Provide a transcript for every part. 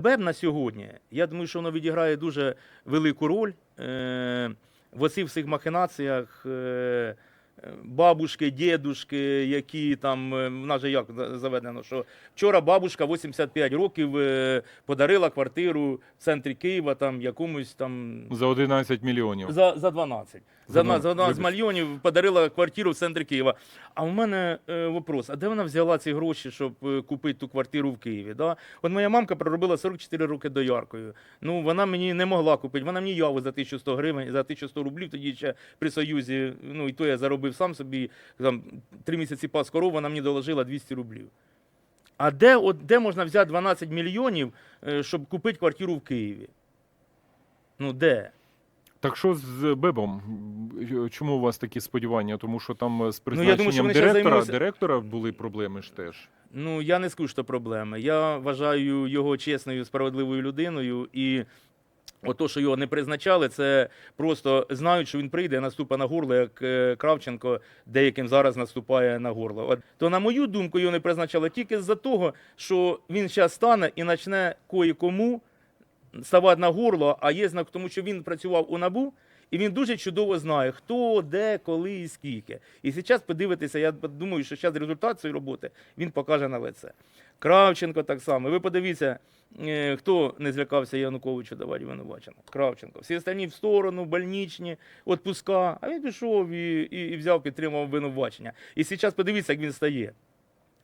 БЕБ на сьогодні, я думаю, що воно відіграє дуже велику роль е, в оцих всіх махінаціях. Е, Бабушки, дідушки, які там е, в нас же як заведено, що вчора бабушка 85 років е, подарила квартиру в центрі Києва там якомусь там За 11 мільйонів. за, за 12. За, За за 12 мільйонів подарила квартиру в центрі Києва. А в мене е, вопрос: а де вона взяла ці гроші, щоб е, купити ту квартиру в Києві? Да? От моя мамка проробила 44 роки дояркою. Ну, вона мені не могла купити. Вона мені яву за 1100 гривень, за 1100 рублів тоді ще при Союзі. Ну, і то я заробив сам собі. Там, три місяці пас коров, вона мені доложила 200 рублів. А де, от, де можна взяти 12 мільйонів, е, щоб купити квартиру в Києві? Ну, де? Так що з Бебом? Чому у вас такі сподівання? Тому що там з Ну, я думаю, що призначенням директора, займуться- директора були проблеми ж теж. Ну, я не скажу, що проблеми. Я вважаю його чесною, справедливою людиною. І ото, що його не призначали, це просто знають, що він прийде, наступа на горло, як е, Кравченко деяким зараз наступає на горло. От, то, на мою думку, його не призначали тільки з-за того, що він зараз стане і почне кої-кому ставати на горло, а є знак, тому що він працював у НАБУ, і він дуже чудово знає, хто, де, коли і скільки. І зараз подивитися, я думаю, що зараз результат цієї роботи він покаже на лице. Кравченко так само. Ви подивіться, е, хто не злякався Януковичу давати винувачення. Кравченко. Всі останні в сторону, больничні, відпуска. А він пішов і, і, і взяв, підтримав винувачення. І зараз подивіться, як він стає.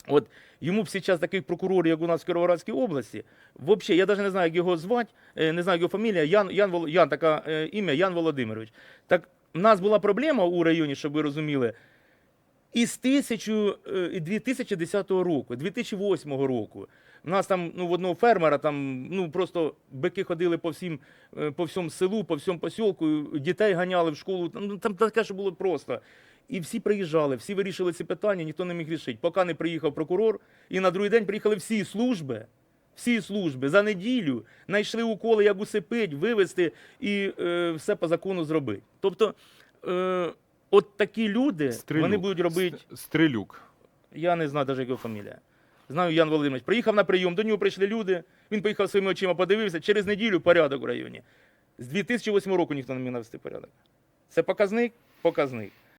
От йому б зараз таких прокурорів, як у нас в Кіровоградській області, взагалі, я навіть не знаю, як його звати, е, не знаю, його фамілія, Ян, Ян, Ян таке е, ім'я Ян Володимирович. Так в нас була проблема у районі, щоб ви розуміли, із тисячу, е, 2010 року, 2008 року. У нас там ну, в одного фермера там ну, просто бики ходили по, всім, е, по всьому селу, по всьому посілку, дітей ганяли в школу. Там, ну, там таке, що було просто. І всі приїжджали, всі вирішили ці питання, ніхто не міг рішити. Поки не приїхав прокурор, і на другий день приїхали всі служби. Всі служби за неділю знайшли уколи, як усипить, вивезти і е, все по закону зробити. Тобто, е, от такі люди вони будуть робити. С- Стрелюк. Я не знаю навіть як його фамілія. Знаю Ян Володимирович. Приїхав на прийом, до нього прийшли люди. Він поїхав своїми очима, подивився. Через неділю порядок в районі. З 2008 року ніхто не міг навести порядок. Це показник? Показник.